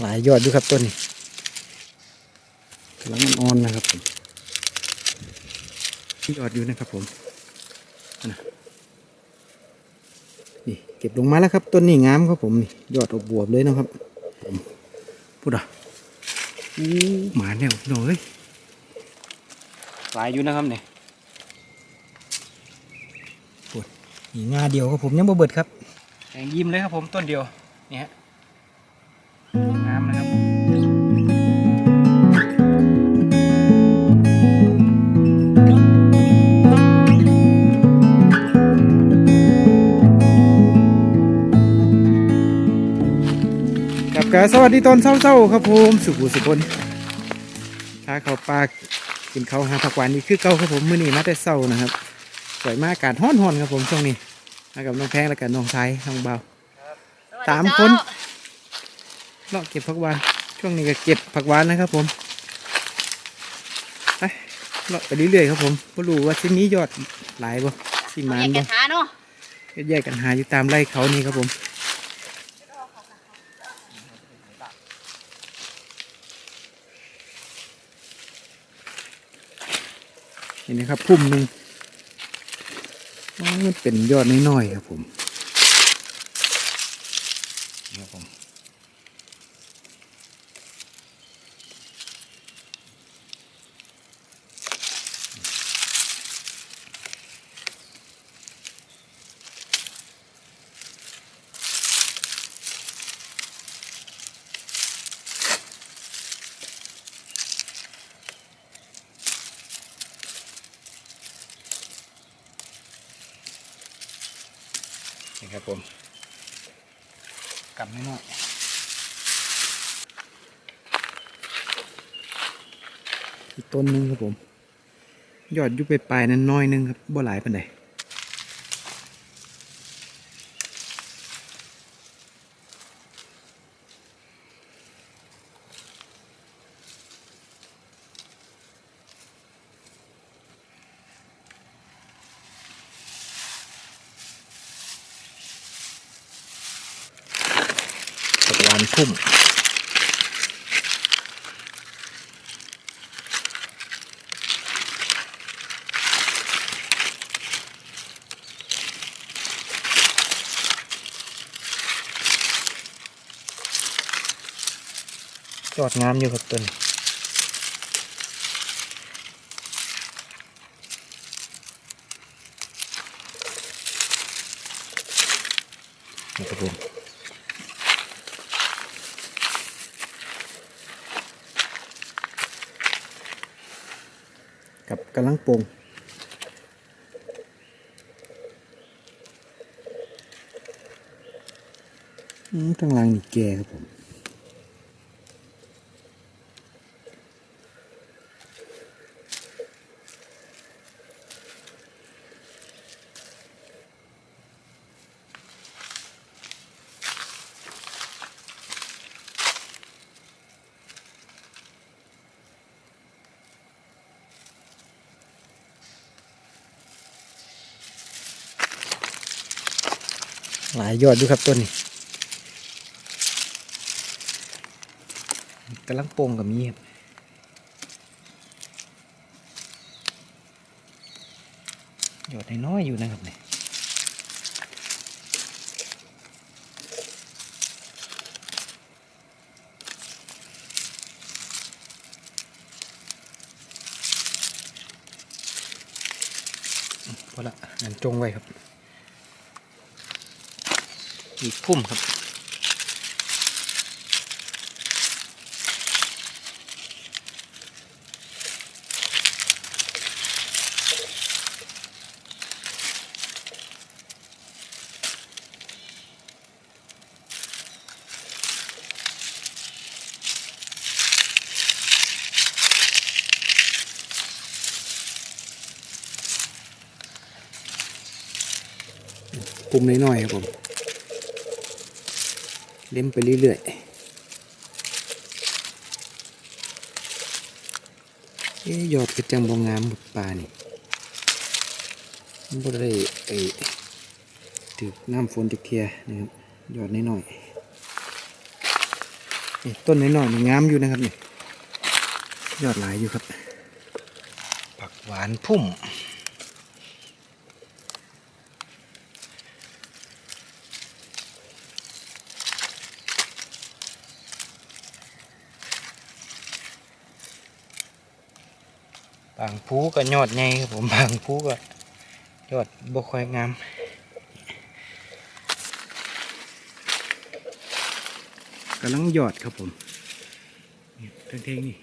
หลายยอดอยู่ครับต้นนี้กำลังอ่อนๆนะครับผมยอดอยู่นะครับผมนะนี่เก็บลงมาแล้วครับต้นนี้งามครับผมนี่ยอดอบวบเลยนะครับผมพูดอะอู้หมาเนี่ยพี่น้องเอ้ยหลายอยู่นะครับเนี่ยพูดนี่งาเดียวครับผมยังบ่เบิดครับแดงยิ้มเลยครับผมต้นเดียวนี่ฮ บกาสวัสดีตอนเช้าๆครับผมสุขุสุคนถ้าเขาปลากินเขาวหาผักหวานนี่คือเก่าครับผมมื้อนี้มาแต่เช้านะครับสวยมากอากาศร้อนๆครับผมช่วงนี้มากับน้องแพงและกันน้องไทยน้องเบาสามคนเลาะเก็บผักหวานช่วงนี้ก็เก็บผักหวานนะครับผมไปเลาะไปเรื่อยๆครับผมก็รู้ว่าที่นี้ยอดหลายบ่สิมานแยกบ่กันหาเนาะแยกกันหาอยู่ตามไร่เขานี่ครับผม เห็นไหมครับพุ่มหนึ่งมันเป็นยอดน้อยๆครับผมครับผม นี่ ครับผมกำไม่น้อยอีกต้นหนึงครับผม ยอดยุบไปปลายนั้นน้อยหนึงครับบ่หลายปานใด ผักหวานพุ่มจอดงามอยู่ครับตัวนี้ครับผม กับกำลังปรงอืมทางล่างนี่แกครับผมายยอดด้วยครับต้นนี้กำลังโป่งกับมีครับยอดน้อยอยู่นะครับเนี่ยพอละนั่นจงไว้ครับ อีกพุ่มครับ ปุ่มน้อยๆครับผม เล่มไปเรื่อยๆเอ๊ะยอดกระจังบงงามหมดปลานี่บ่ได้ไอ้ถือน้ำฝนจากเทียนะครับยอดน้อยๆนี่ต้นน้อยๆนี่งามอยู่นะครับนี่ยอดหลายอยู่ครับ ผักหวานพุ่มางผูก็ยอดใหญ่ครับผมบางผูก็ยอดบกค่อยงามกำลังหยอดครับผมเท่งๆนี่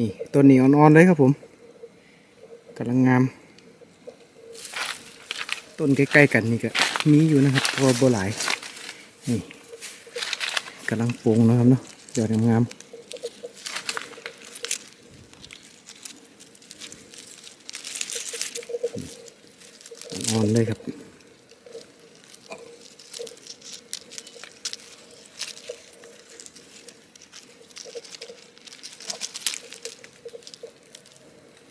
นี่ต้นนี้อ่อนๆเลยครับผมกำลังงาม ต้นใกล้ๆกันนี่ก็มีอยู่นะครับตัวโบหลายนี่กำลังปรุงนะครับเนาะยอดงามๆอ่อนเลยครับ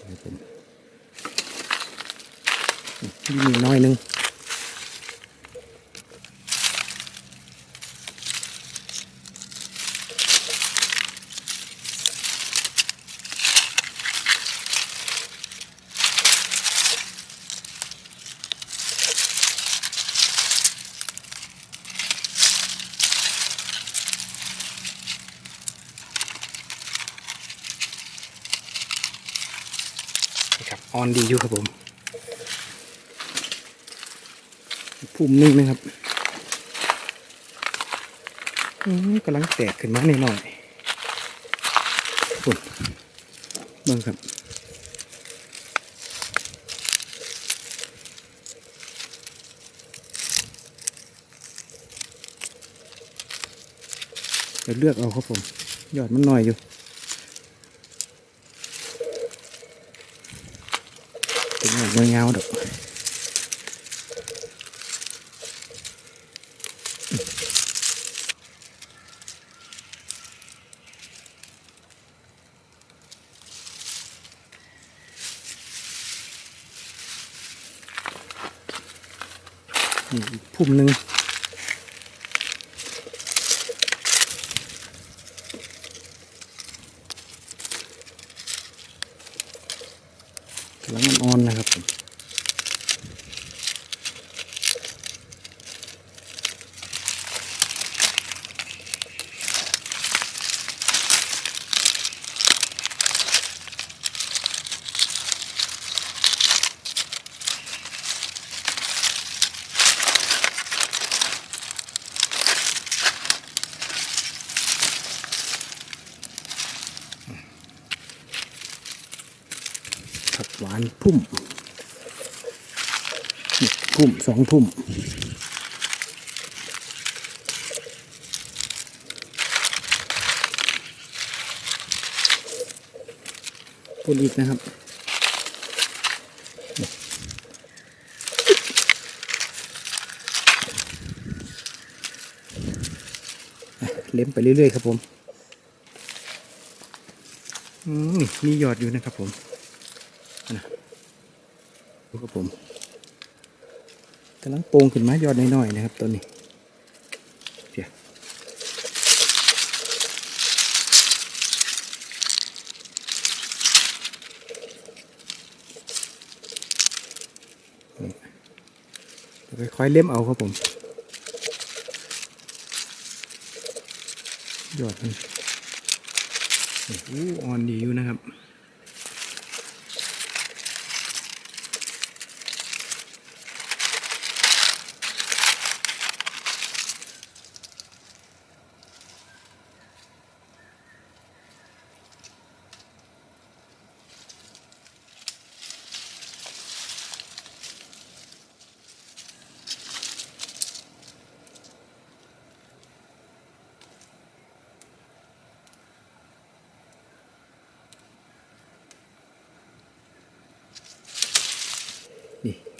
ครับผมนี่มีน้อยหนึง นี่ครับ ออนดีอยู่ครับผมพุ่มหนึงนะครับอืมกำลังแตกขึ้นมาหน่อยๆฝุ่นเบิ่งครับจะเลือกเอาครับผม ยอดมันหน่อยอยู่ เป็นอย่างเงาๆดอกพุ่มหนึ่งกำลังอ่อนๆนะครับผม ผั กหวานพุ่มนี่พุ่มสองพุ่มพุ่มอีกนะครับเล็มไปเรื่อยๆครับผมอืมมีหยอดอยู่นะครับผม ดูครับผมกำลังโป่งขึ้นมายอดน้อยๆนะครับต้นนี้เดี๋ยวค่อยๆเล็มเอาครับผมยอดมันโอ้อ่อนดีอยู่นะครับ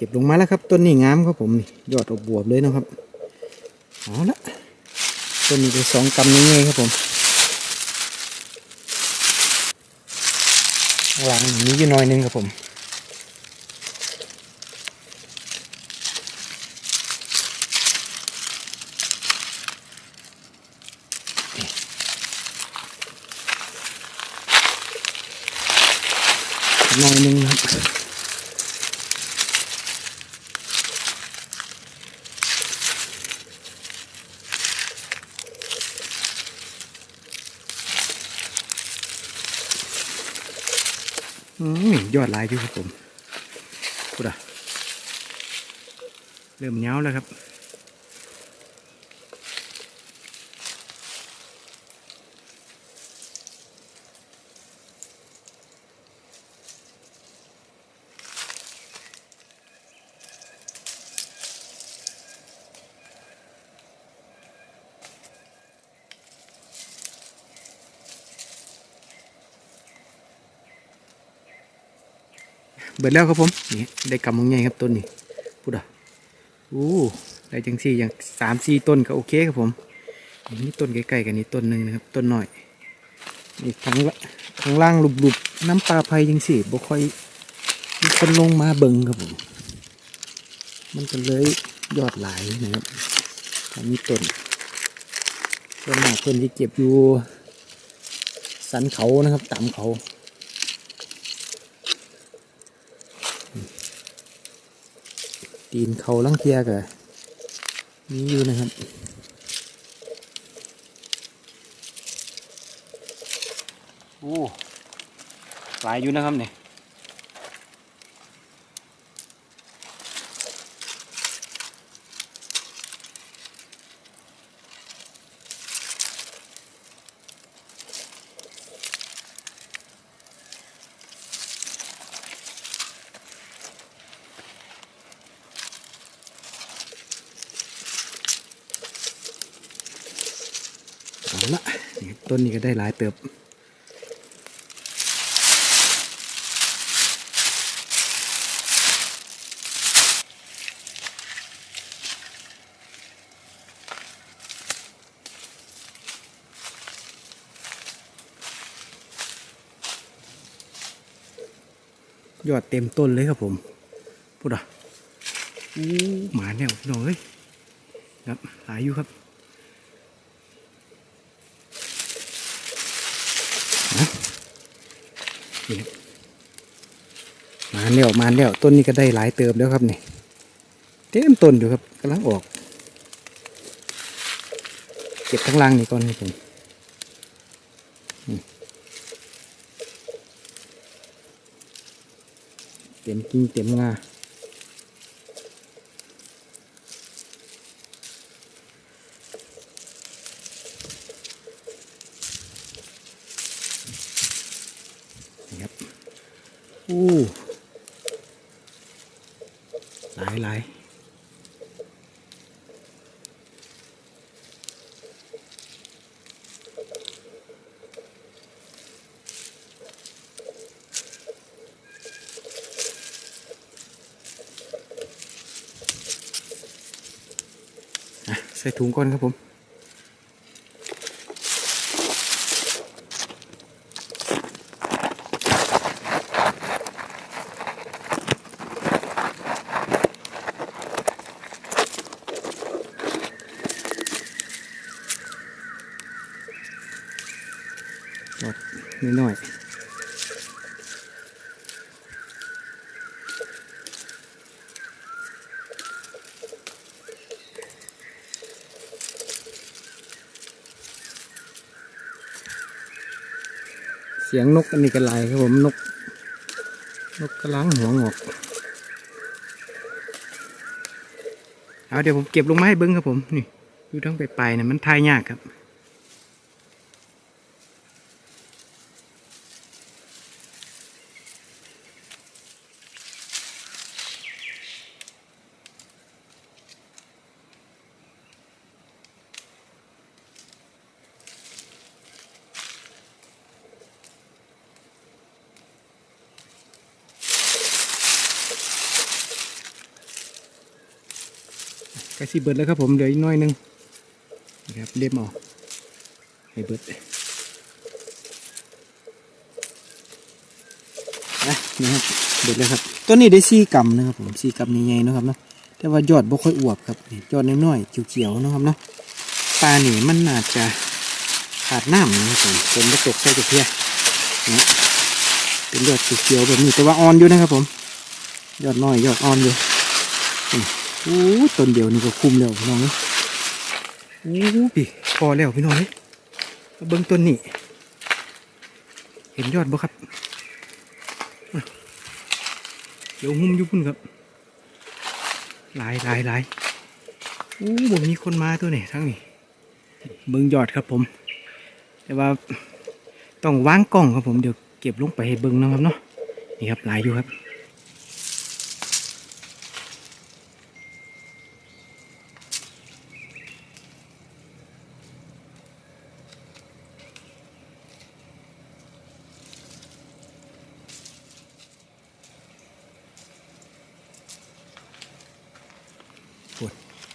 เก็บลงมาแล้วครับ ต้นนี้งามครับผมยอดอบบวบเลยนะครับเอาละต้นนี้ได้สองกำนี้ไงครับผมหลังนี้อยู่หน่อยหนึงครับผม หน่อยหนึงนะครับอืม ยอดลายอยู่ครับผมพูดอะเริ่มเนียแล้วครับ เบิดแล้วครับผมนี่ได้กำมังไงครับต้นนี้พูดอะอู้ได้จังสี่อย่างสามสี่ต้นก็โอเคครับผมนี่ต้นใกล้ๆกันนี่ต้นหนึ่งนะครับ ต้นหน่อยนี่ข้างละข้างล่างหลุบๆน้ำปลาไผ่จังสี่บ่ค่อยมีคนลงมาเบิ่งครับผม มันก็เลยยอดหลายนะครับอันนี้ต้นต้นหนาต้นที่เก็บอยู่สันเขานะครับตามเขา ตีนเขาลังเทียกะมีอยู่นะครับโอ้หลายอยู่นะครับเนี่ยเอาละนี่ ต้นนี้ก็ได้หลายเติบยอดเต็มต้นเลยครับผมพูดอะหมาแนวพี่น้องเอ้ยครับหลายอยู่ครับนะ นี่มาแล้วมาแล้วต้นนี้ก็ได้หลายเติมแล้วครับนี่เต็มต้นอยู่ครับกำลังออก เก็บข้างล่างนี่ก่อนครับผมเต็มกิ่งเต็มงานี่ครับ อู้หลายหลายใส่ถุงก่อนครับผมดนิดหน่อยเสียงนกอันนี้ก็ไรครับผมนก นกกระลังหัวงอกเอาเดี๋ยวผมเก็บลงมาให้เบิ้งครับผมนี่อยู่ทั้งไปไปๆนะมันทายยากครับ กล้สิเบิดแล้วครับผมเหลืออีกน้อยหนึงนี่ครับเล็บเอาให้เบิดนะนะครับเบิดเลยครับต้นนี้ได้สี่กำนะครับผมสี่กำใหญ่ๆนะครับเนาะแต่ว่ายอดบ่ค่อยอวบครับยอดน้อยๆเขียวๆนะครับเนาะปลานี่มันน่าจจะขาดน้ำนะครับผมฝนมาตกใส่กระเพียนะเป็นยอดเขียวๆแบบนี้แต่ว่าอ่อนอยู่นะครับผม ยอดน้อยยอดอ่อนอยู่ โอ้ต้นเดียวนี่ก็คุ้มแล้วพี่น้องเอ้ยโอ้พี่พอแล้วพี่น้องเอ้ยมาเบิ้งต้นนี้ เห็นยอดบ่ครับอะเดี๋ยวหุ้มอยุพุ่นครับ หลายหลายหลายโอ้บ่มีคนมาตัวนี้ทั้งนี้ เบิ้งยอดครับผม แต่ว่าต้องวางกล้องครับผมเดี๋ยวเก็บลงไปให้เบิ้งนะครับเนาะ นี่ครับหลายอยู่ครับ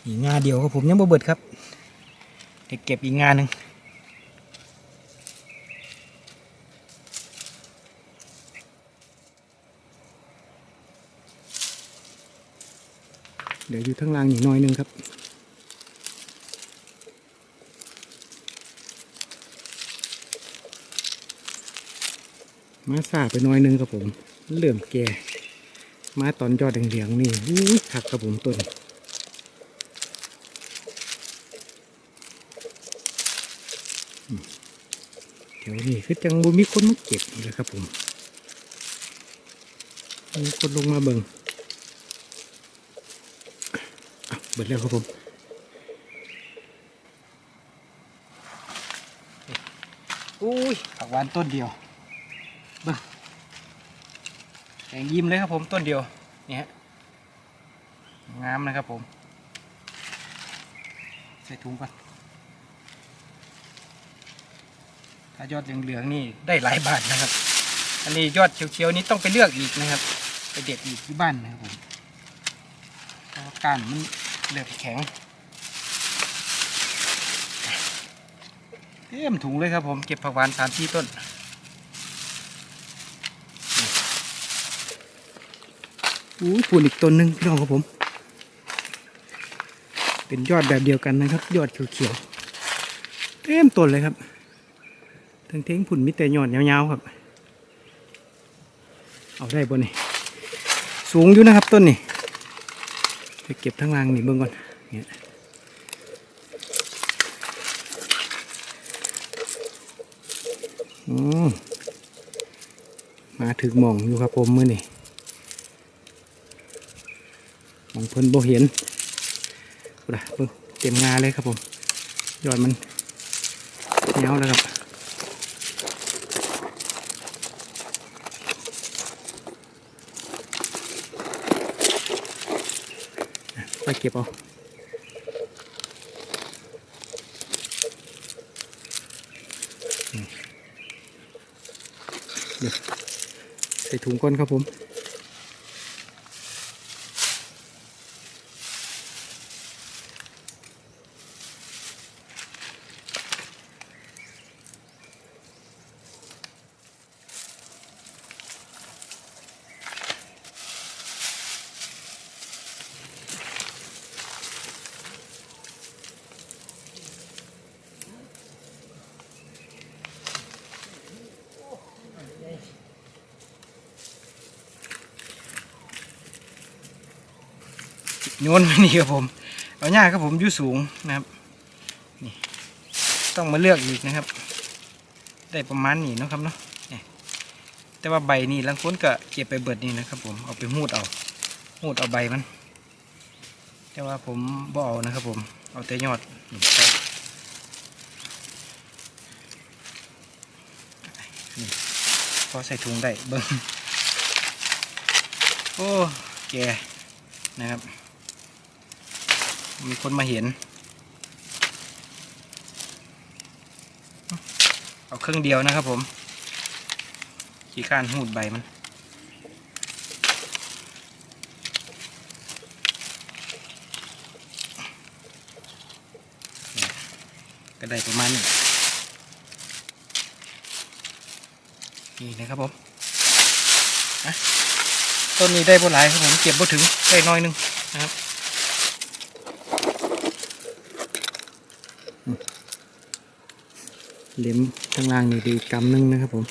อีกงาเดียวครับผมยังบ่เบิดครับเดี๋ยวเก็บอีกงานหนึ่งเดี๋ยวอยู่ทั้งล่างอีกน้อยหนึงครับมาสาไปน้อยหนึงครับผมเริ่อมแก่มาตอนยอดเหลืองๆนี่หักครับผมต้น เดี๋ยนี้คือจังบุมีคนมาเก็บนี่แหละครับผมมีคนลงมาเบิงอะเบิดแล้วครับผมอุ้ยผักหวานต้นเดียวเบิงแดงยิ้มเลยครับผมต้นเดียวนี่ฮะงามนะครับผม ใส่ถุงก่อน ถ้า ยอดเหลืองๆนี่ได้หลายบาทนะครับ อันนี้ยอดเขียวๆนี้ต้องไปเลือกอีกนะครับ ไปเด็ดอีกที่บ้านนะครับผมเพราะก้านมันเหลือแข็งเต็มถุงเลยครับผมเก็บผักหวานสามที่ต้นอู้ปูนอีกต้นหนึ่งพี่น้องครับผม เป็นยอดแบบเดียวกันนะครับ ยอดเขียวๆเต็มต้นเลยครับ ทั้งเท้งผุ่นมิแต่ยอดยาวๆครับ เอาได้บนนี่สูงอยู่นะครับต้นนี่ไปเก็บทั้งรางนี่เบิ่งก่อนเนี่ยมาถึงมองอยู่ครับผมมือนี่มองเพิ่นโบเห็นพูดอะเบิ่งเต็มงาเลยครับผมยอดมันยาวแล้วครับ ไปเก็บเอาเดี๋ยวใส่ถุงก้อนครับผม โยนมานี่ครับผม เอาหญ้าครับผมยู่สูงนะครับนี่ต้องมาเลือกอีกนะครับ ได้ประมาณนี้นะครับเนาะนี่แต่ว่าใบนี่ลังค้นก็เก็บไปเบิดนี่นะครับ ผมเอาไปหูดเอาหูดเอาใบมัน แต่ว่าผมบ่เอานะครับ ผมเอาแต่ยอดนี่พอใส่ถุงได้เบิ้งโอ้แกนะครับ มีคนมาเห็น เอาเครื่องเดียวนะครับผมขี้ข้านหูดใบมันก็ได้ประมาณนี้นี่นะครับผมต้นนี้ได้บ่หลายครับผมเก็บบ่ถึงได้น้อยหนึงนะครับอืม เล็มข้างล่างนี่ดีกำหนึงนะครับ ผม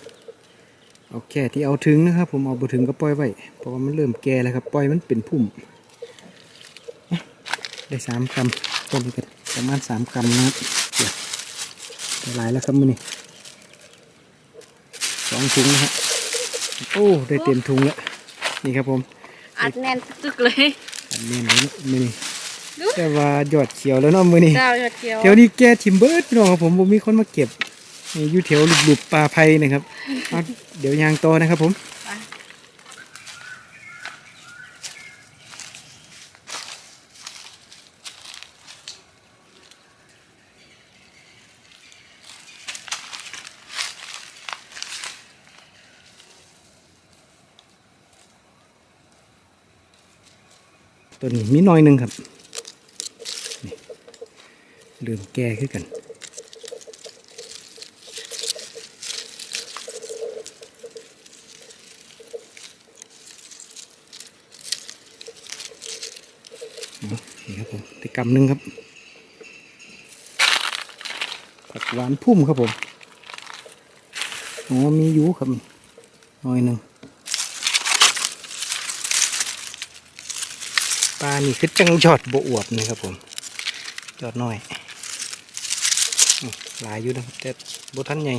เอาแค่ที่เอาถึงนะครับ ผมเอาบ่ถึงก็ปล่อยไว้เพราะว่ามันเริ่มแก่แล้วครับปล่อยมันเป็นพุ่มอะได้สามกำต้นนี้ก็ประมาณสามกำนะครับเดี๋ยวได้หลายแล้วครับมือนี้สองถุงนะฮะโอ้ได้เต็มถุงแล้วนี่ครับผมอัดแน่นตึกเลยอันนี้ไหนมือนี้ดู แต่ว่ายอดเขียวแล้วเนาะมือนี้เจ้ายอดเกียวแถวนี้แกทิมเบิร์ดพี่น้องครับผมผมมีคนมาเก็บนี่อยู่แถวหลุบๆปลาไผ่นะครับเอาเดี๋ยวยางโตอนะครับผมไปตัวนี้มีน้อยหนึ่งครับนี่ เริ่มแก่ขึ้นกัน นี่ครับผมติกรรมหนึ่งครับ ผักหวานพุ่มครับผมอ๋อมีอยู่ครับน้อยหนึ่งปลานี่คือจังยอดบอวบนะครับผม ยอดน้อย หลายอยู่นะครับแต่บทันใหญ่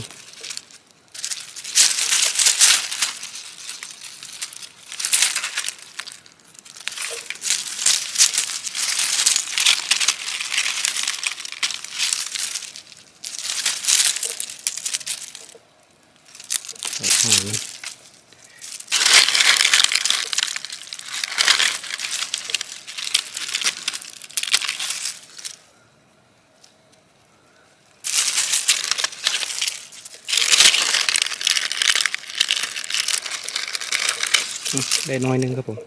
ได้น้อยหนึงครับผม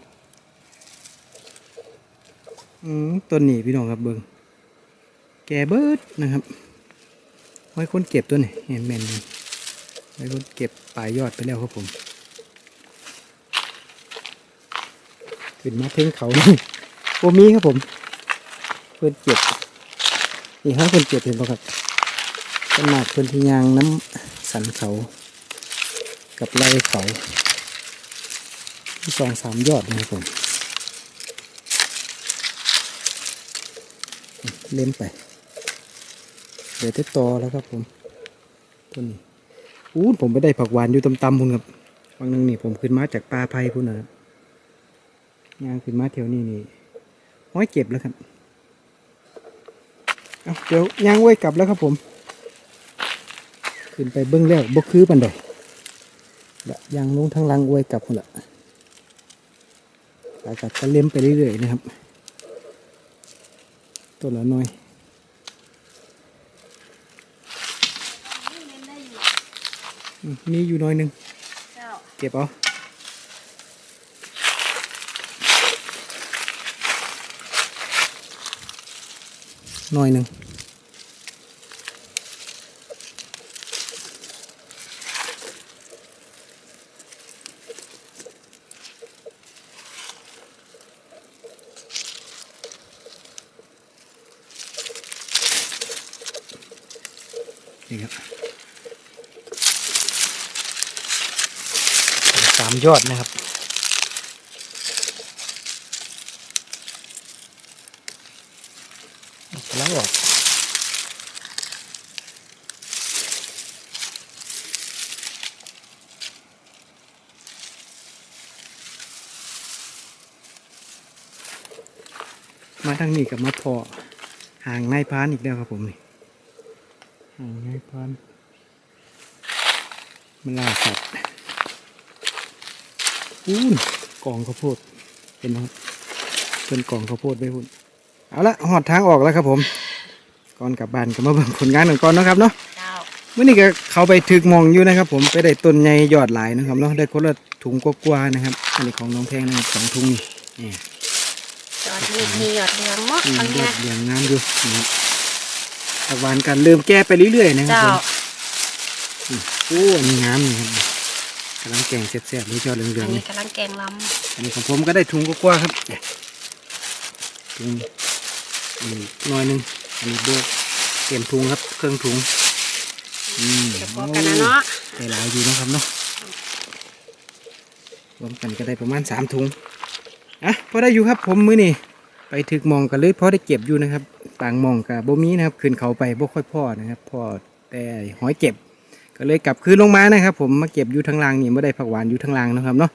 อืมต้นนี้พี่น้องครับเบิงแกเบิดนะครับไว้คนเก็บตัวนี้เห็นแมนเลยไว้คนเก็บปลายยอดไปแล้วครับผม ขึ้นมาเพ่งเขาโอมีครับผม เพื่อนเก็บนี่ฮะเพื่อนเก็บเห็นป่ะครับต้นหมากเพื่อนที่ยางน้ำสันเขา กับไรเขา ที่สองสามยอดนะครับผมเล่มไป เดี๋ยวจะต่อแล้วครับผมต้นนี้อู้ผมไปได้ผักหวานอยู่ตำๆพุ่นครับบางนึงนี่ผมขึ้นมาจากปลาไผ่พุ่นนะยางขึ้นมาแถวนี้นี่ห้อยเก็บแล้วครับเเดี๋ยวยางไว้กลับแล้วครับผม ขึ้นไปเบื้องแล้วบ่คือปันใดละย่างลงทางลังไว้กลับพุ่นละ ปลากัดก็เล่มไปเรื่อยๆนะครับ ตัวละน้อยอืมมีอยู่น้อยหนึงเจ้าเก็บเอาหน่อยหนึ่งนี่ครับ สาม ยอดนะครับ แล้วออกมาทางนี้กับมาพอห่างนายพานอีกแล้วครับผมนี่ห่างนายพานมันลาสัตว์ อู้นกองข้าวโพดเป็นครับเป็นกองข้าวโพดไว้พุ่นเอาละหอดทางออกแล้วครับผมก่อนกลับบ้านก็มาเบิ่งผลงานหนึ่งก่อนเนาะครับเนาะเจ้าเมื่อนี้ก็เขาไปถึกหมองอยู่นะครับ ผมไปได้ต้นใหญ่ยอดหลายนะครับเนาะได้คนละถุงกว่าๆนะครับอันนี้ของน้องแพงนะครับสองถุงนี่นี่ยอดมีมียอดเหลืองมดอืมบางยเนี้อยดเรียงงามอยู่นะครับผักหวานกันเริ่มแก่ไปเรื่อยๆนะครับเจ้าผมโอ้อันนี่งามนี่ครับกำลังแกงแซ่บๆเลยเจ้าเหลือัอนงๆนี้นี่กำลังแกงลอันนี้ของผมก็ได้ถุงกว่าๆครับเนี่ยถุงนี่หน่อยหนึงอันนี้โบกเตรียมถุงครับ เครื่องถุงอืมำเดี๋ยวพอกันนะเนาะได้หลายอยู่นะครับเนาะรวมกันก็ได้ประมาณสามถุงอะพอได้อยู่ครับผมมื้อนี้ไปถึกหมองกันเลยพอได้เก็บอยู่นะครับต่างหมองกับบ่มีนะครับขึ้นเขาไปบ่ค่อยพ่อนะครับพ่อแต่หอยเก็บ ก็เลยกลับคืนลงมานะครับ ผมมาเก็บอยู่ทางล่างนี่ไม่ได้ผักหวานอยู่ทางล่างนะครับเนาะ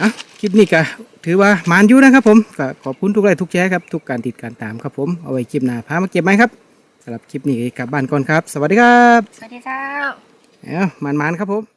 อะคลิปนี้ก็ถือว่ามานอยู่นะครับ ผมก็ขอบคุณทุกไลค์ทุกแชร์ครับทุกการติดการตามครับผมเอาไว้คลิปหน้าพามาเก็บไหมครับสำหรับคลิปนี้กลับบ้านก่อนครับ สวัสดีครับสวัสดีเจ้าเอ้ามานๆครับผม